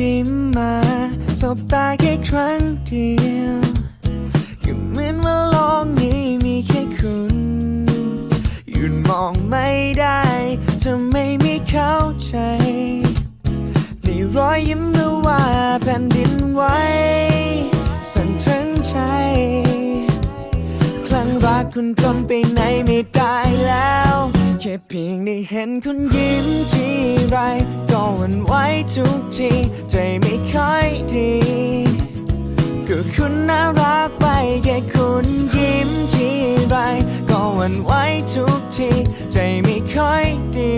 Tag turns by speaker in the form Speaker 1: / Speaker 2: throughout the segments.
Speaker 1: ยิ้มมาสบตาแค่ครั้งเดียวก็เหมือนว่าโลกนี้มีแค่คุณยืนมองไม่ได้จะไม่มีเข้าใจในรอยยิ้มหรือว่าแผ่นดินไหวสั่นทั้งใจคลั่งรักคุณจนไปไหนไม่ได้แล้ว แค่เพียงได้เห็นคุณยิ้มทีไร ก็หวันไหวทุกที ใจไม่ค่อยดีก็คุณน่ารักไปแค่คุณยิ้มทีไร ก็หวันไหวทุกที ใจไม่ค่อยดี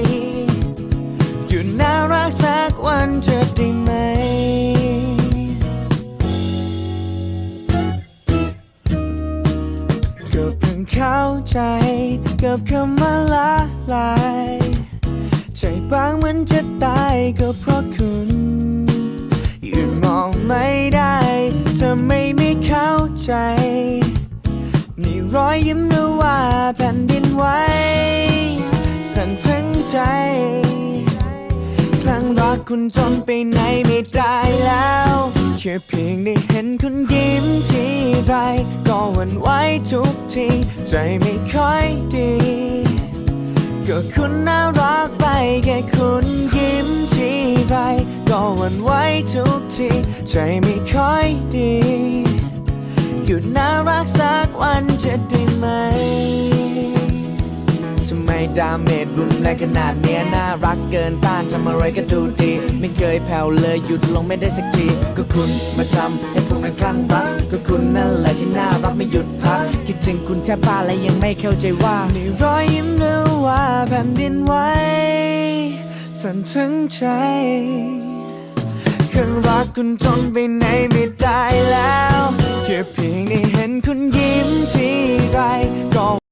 Speaker 1: หยุดน่ารักสักวันจะได้ไหมก็เพิ่งเข้าใจกับคำว่าละ ลาย ใจบางเหมือนจะตายก็เพราะคุณยุดมองไม่ได้เธอไม่มีเข้าใจนี่รอยยิ้มหรือว่าแผ่นดินไหวสั่นทั้งใจครั้งรักคุณจนไปไหนไม่ได้แล้วแค่เพียงได้เห็นคุณยิ้มทีไรก็หวั่นไหวทุกที ใจไม่ค่อยดี ก็คุณน่ารักไปแค่คุณยิ้มทีไร ก็หวั่นไหวทุกที ใจไม่ค่อยดี หยุดน่ารักสักวันจะได้ไหมทำไมดาเมจรุนแรงขนาดเนี้ยน่ารักเกินต้านทำอะไรก็ดูดี ไม่เคยแผ่วเลยหยุดลงไม่ได้สักที ก็คุณมาทำให้พวกนั้นคลั่งรัก ก็คุณนั่นแหละที่น่ารักไม่หยุดพัก คิดถึงคุณแทบบ้าและยังไม่เข้าใจว่านี่รอยยิ้มหรือว่า ผ่นดินไหวสั่นถึงใจเครื่องรักคุณจนไปไหนไม่ได้แล้ว